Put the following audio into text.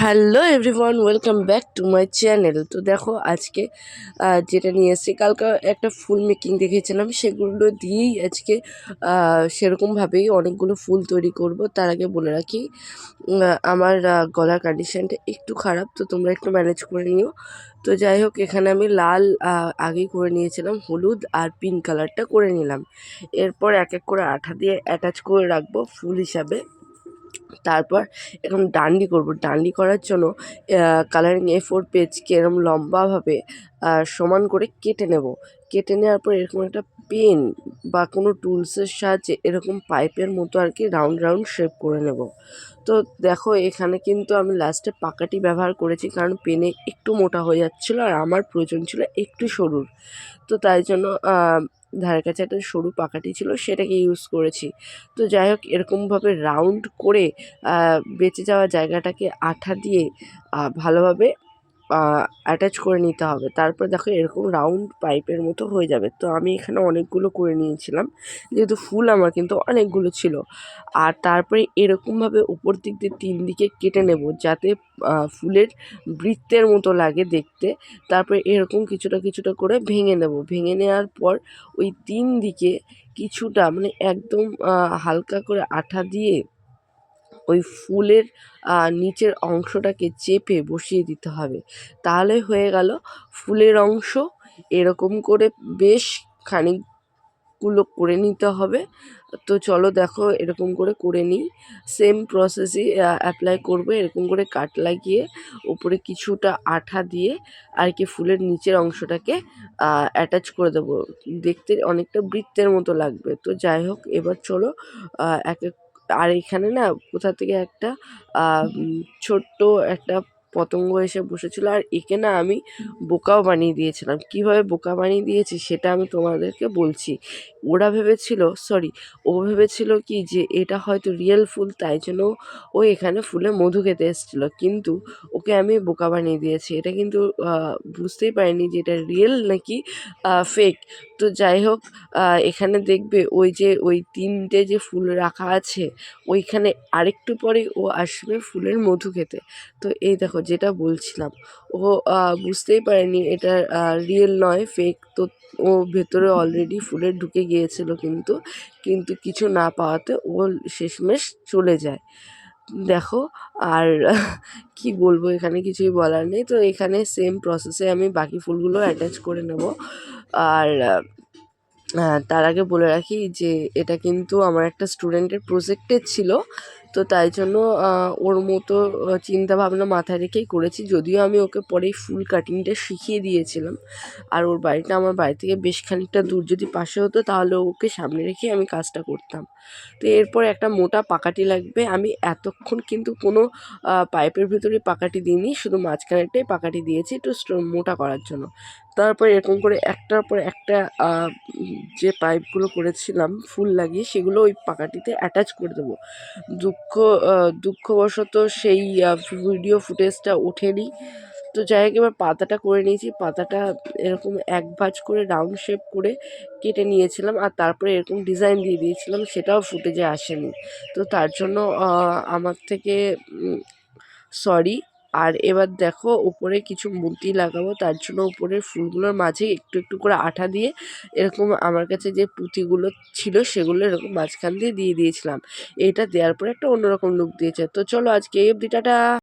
Hello everyone, welcome back to my channel. তো দেখো আজকে যেটা নিয়ে এসেছি, কালকে একটা ফুল মেকিং দেখেছিলাম, সেগুলো দিয়েই আজকে সেরকমভাবেই অনেকগুলো ফুল তৈরি করব। তার আগে বলে রাখি আমার গলার কন্ডিশনটা একটু খারাপ, তো তোমরা একটু ম্যানেজ করে নিও। তো যাই হোক, এখানে আমি লাল আগেই করে নিয়েছিলাম, হলুদ আর পিঙ্ক কালারটা করে নিলাম। এরপর এক এক করে আঠা দিয়ে অ্যাটাচ করে রাখব ফুল হিসাবে। তারপর এরকম ডান্ডি করব। ডান্ডি করার জন্য কালারিং এ ফোর পেজকে এরকম লম্বাভাবে সমান করে কেটে নেব। কেটে নেওয়ার পর এরকম একটা পেন বা কোনো টুলসের সাহায্যে এরকম পাইপের মতো আর কি রাউন্ড রাউন্ড শেপ করে নেব। তো দেখো, এখানে কিন্তু আমি লাস্টে পাকাটি ব্যবহার করেছি কারণ পেনে একটু মোটা হয়ে যাচ্ছিল আর আমার প্রয়োজন ছিল একটু সরুর। তো তাই জন্য ধারের কাছে একটা সরু পাকাটি ছিল, সেটাকে ইউজ করেছি। তো যাই হোক এরকমভাবে রাউন্ড করে বেঁচে যাওয়া জায়গাটাকে আঠা দিয়ে ভালোভাবে অ্যাটাচ করে নিতে হবে। তারপর দেখো এরকম রাউন্ড পাইপের মতো হয়ে যাবে। তো আমি এখানে অনেকগুলো করে নিয়েছিলাম। যেহেতু ফুল আমার কিন্তু অনেকগুলো ছিল। আর তারপরে এরকমভাবে উপর দিক দিয়ে তিন দিকে কেটে নেব যাতে ফুলের বৃত্তের মতো লাগে দেখতে। তারপরে এরকম কিছুটা কিছুটা করে ভেঙে নেব। ভেঙে নেওয়ার পর ওই তিন দিকে কিছুটা মানে একদম হালকা করে আঠা দিয়ে ওই ফুলের নিচের অংশটাকে চেপে বসিয়ে দিতে হবে। তাহলে হয়ে গেল ফুলের অংশ এরকম করে বেশ খানিকগুলো করে নিতে হবে। তো চলো দেখো এরকম করে করে নিই। সেম প্রসেসই অ্যাপ্লাই করব। এরকম করে কাট লাগিয়ে উপরে কিছুটা আঠা দিয়ে আর কি ফুলের নিচের অংশটাকে অ্যাটাচ করে দেবো। দেখতে অনেকটা বৃত্তের মতো লাগবে। তো যাই হোক, এবার চলো এক এক আর এখানে না কোথা থেকে একটা ছোট্ট একটা পতঙ্গ এসে বসেছিল আর একে না আমি বোকাও বানিয়ে দিয়েছিলাম। কীভাবে বোকা বানিয়ে দিয়েছি সেটা আমি তোমাদেরকে বলছি। ওরা ভেবেছিল সরি ও ভেবেছিল কি যে এটা হয়তো রিয়েল ফুল, তাই জন্য ও এখানে ফুলে মধু খেতে এসেছিল। কিন্তু ওকে আমি বোকা বানিয়ে দিয়েছি। এটা কিন্তু বুঝতেই পারিনি যে এটা রিয়েল নাকি ফেক তো যাই হোক এখানে দেখবে ওই যে, ওই তিনটে যে ফুল রাখা আছে, ওইখানে আরেকটু পরে ও আসবে ফুলের মধু খেতে। তো এই দেখো যেটা বলছিলাম। ও বুঝতেই পারেনি এটা রিয়েল নয় ফেক তো ও ভেতরে অলরেডি ফুলে ঢুকে গিয়েছিল কিন্তু কিন্তু কিছু না পাওয়াতে ও শেষমেশ চলে যায়। দেখো, আর কি বলব, এখানে কিছুই বলার নেই। তো এখানে সেম প্রসেসে আমি বাকি ফুলগুলো অ্যাটাচ করে নেব। আর হ্যাঁ তার আগে বলে রাখি যে, এটা কিন্তু আমার একটা স্টুডেন্টের প্রজেক্টের ছিল। তো তাই জন্য ওর মতো চিন্তা ভাবনা মাথায় রেখেই করেছি। যদিও আমি ওকে পরে ফুল কাটিংটা শিখিয়ে দিয়েছিলাম। আর ওর বাড়িটা আমার বাড়ি থেকে বেশ খানিকটা দূর। যদি পাশে হতো তাহলে ওকে সামনে রেখে আমি কাজটা করতাম। তো এরপর একটা মোটা পাকাটি লাগবে। আমি এতক্ষণ কিন্তু কোনো পাইপের ভিতরে পাকাটি দিইনি। শুধু মাঝখানেরটাই পাকাটি দিয়েছি একটু মোটা করার জন্য। তারপর এরকম করে একটার পর একটা যে পাইপগুলো করেছিলাম, ফুল লাগিয়ে, সেগুলো ওই পাকাটিতে অ্যাটাচ করে দেবো। দুঃখ দুঃখবশত সেই ভিডিও ফুটেজটা ওঠেনি। তো যাই হোক, এবার পাতাটা করে নিয়েছি। পাতাটা এরকম এক ভাঁজ করে রাউন্ড শেপ করে কেটে নিয়েছিলাম আর তারপরে এরকম ডিজাইন দিয়ে দিয়েছিলাম, সেটাও ফুটেজে আসেনি। তো তার জন্য আমার থেকে সরি আর এবার দেখো উপরে কিছু মূর্তি লাগাবো, তার জন্য উপরের ফুলগুলোর মাঝে একটু একটু করে আঠা দিয়ে এরকম আমার কাছে যে পুঁতিগুলো ছিল সেগুলো এরকম মাঝখান দিয়ে দিয়ে দিয়েছিলাম। এটা দেওয়ার পরে একটা অন্যরকম লুক দিয়েছে। তো চলো আজকে এই অবধি, টাটা!